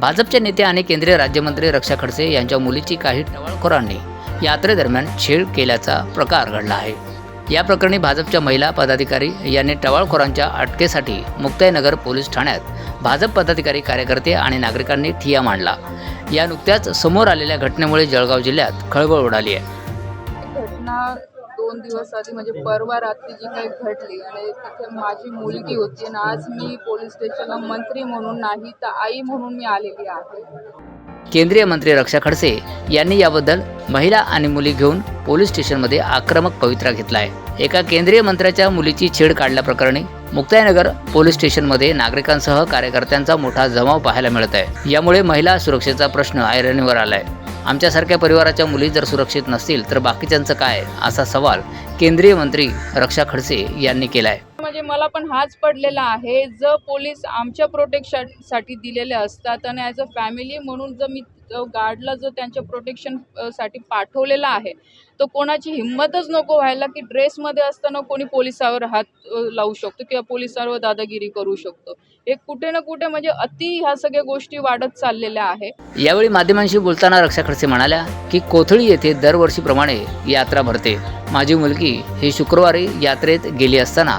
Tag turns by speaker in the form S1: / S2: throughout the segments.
S1: भाजपचे नेते आणि केंद्रीय राज्यमंत्री रक्षा खडसे यांच्या मुलीची काही टवाळखोरांनी यात्रेदरम्यान छेड केल्याचा प्रकार घडला आहे. या प्रकरणी भाजपच्या महिला पदाधिकारी यांनी टवाळखोरांच्या अटकेसाठी मुक्ताईनगर पोलीस ठाण्यात भाजप पदाधिकारी कार्यकर्ते आणि नागरिकांनी ठिया मांडला. या नुकत्याच समोर आलेल्या घटनेमुळे जळगाव जिल्ह्यात खळबळ उडाली आहे.
S2: दिवस आधी म्हणजे परवा रात्री जी काही घडली आणि तिथे माझी मुलगी होती आणि आज मी पोलीस स्टेशनला मंत्री म्हणून नाही तर आई म्हणून मी आलेली आहे.
S1: केंद्रीय मंत्री रक्षा खडसे यांनी याबद्दल महिला आणि मुली घेऊन पोलीस स्टेशनमध्ये आक्रमक पवित्रा घेतला आहे एका केंद्रीय मंत्र्याच्या मुलीची छेड काढल्याप्रकरणी मुक्ताईनगर पोलीस स्टेशनमध्ये नागरिकांसह कार्यकर्त्यांचा मोठा जमाव पाहायला मिळत आहे यामुळे महिला सुरक्षेचा प्रश्न ऐरणीवर आलाय. आमच्यासारख्या परिवाराच्या मुली जर सुरक्षित नसतील तर बाकीच्यांचं काय? असा सवाल केंद्रीय मंत्री रक्षा खडसे यांनी केलाय.
S2: म्हणजे मला पण हाच पडलेला आहे जर पोलीस आमच्या प्रोटेक्शनसाठी दिलेले असतात आणि ॲज अ फॅमिली म्हणून जर मी गार्डला जर त्यांच्या प्रोटेक्शनसाठी पाठवलेला आहे तर कोणाची हिंमतच नको व्हायला की ड्रेसमध्ये असताना कोणी पोलिसावर हात लावू शकतो किंवा पोलिसांवर दादागिरी करू शकतो. हे कुठे ना कुठे म्हणजे अति ह्या सगळ्या गोष्टी वाढत चाललेल्या आहे
S1: यावेळी माध्यमांशी बोलताना रक्षा खडसे म्हणाल्या की कोथळी येथे दरवर्षीप्रमाणे यात्रा भरते. माझी मुलगी ही शुक्रवारी यात्रेत गेली असताना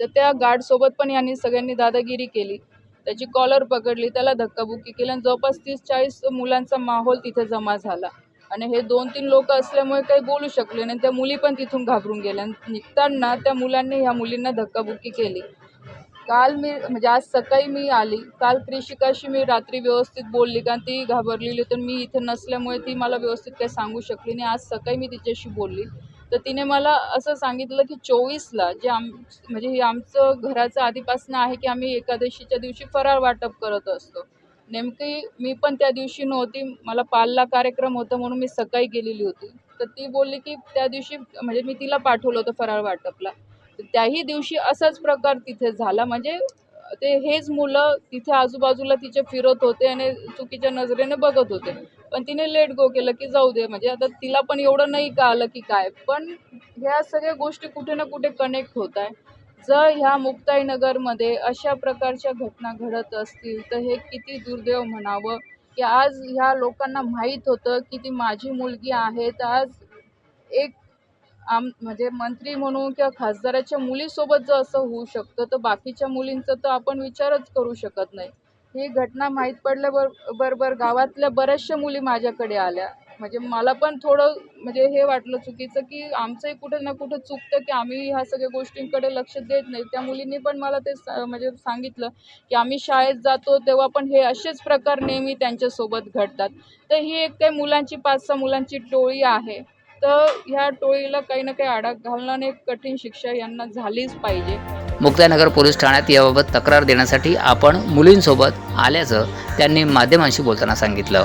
S2: तर त्या गार्डसोबत पण यांनी सगळ्यांनी दादागिरी केली. त्याची कॉलर पकडली त्याला धक्काबुक्की केली आणि जवळपास तीस चाळीस मुलांचा माहोल तिथे जमा झाला. आणि हे दोन तीन लोक असल्यामुळे काही बोलू शकले नाही त्या मुली पण तिथून घाबरून गेल्या. आणि निघताना त्या मुलांनी ह्या मुलींना धक्काबुक्की केली. काल मी म्हणजे आज सकाळी मी आली. काल कृषिकाशी मी रात्री व्यवस्थित बोलली कारण ती घाबरलेली तर मी इथे नसल्यामुळे ती मला व्यवस्थित काही सांगू शकली नाही. आज सकाळी मी तिच्याशी बोलली. तर तिने मला असं सांगितलं की चोवीसला जे आम म्हणजे हे आमचं घराचं आधीपासून आहे की आम्ही एकादशीच्या दिवशी फराळ वाटप करत असतो. नेमकी मी पण त्या दिवशी नव्हती मला पालला कार्यक्रम होता म्हणून मी सकाळी गेलेली होती. तर ती बोलली की त्या दिवशी म्हणजे मी तिला पाठवलं होतं फराळ वाटपला. तर त्याही दिवशी असाच प्रकार तिथे झाला. म्हणजे ते हेच मुलं तिथे आजूबाजूला तिचे फिरत होते आणि चुकीच्या नजरेने बघत होते. पण तिने लेट गो केलं की जाऊ दे. म्हणजे आता तिला पण एवढं नाही का आलं की काय. पण ह्या सगळ्या गोष्टी कुठे ना कुठे कनेक्ट होत आहे. जर ह्या मुक्ताईनगरमध्ये अशा प्रकारच्या घटना घडत असतील तर हे किती दुर्दैव म्हणावं? की आज ह्या लोकांना माहीत होतं की ती माझी मुलगी आहे. तर आज एक आम म्हणजे मंत्री म्हणून किंवा खासदाराच्या मुलीसोबत जर असं होऊ शकतं तर बाकीच्या मुलींचं तर आपण विचारच करू शकत नाही. ही घटना माहीत पडल्याबर बरोबर गावातल्या बऱ्याचशा मुली माझ्याकडे आल्या. म्हणजे मला पण थोडं म्हणजे हे वाटलं चुकीचं की आमचंही कुठं ना कुठं चुकतं की आम्ही ह्या सगळ्या गोष्टींकडे लक्ष देत नाही. त्या मुलींनी पण मला ते सा- म्हणजे सांगितलं की आम्ही शाळेत जातो तेव्हा पण हे असेच प्रकार नेहमी त्यांच्यासोबत घडतात. तर ही एक काही मुलांची पाच सहा मुलांची टोळी आहे. तर ह्या टोळीला काही ना काही आडा घालणं एक कठीण शिक्षा यांना झालीच पाहिजे.
S1: मुक्तानगर पोलीस ठाण्यात याबाबत तक्रार देण्यासाठी आपण मुलींसोबत आल्याचं त्यांनी माध्यमांशी बोलताना सांगितलं.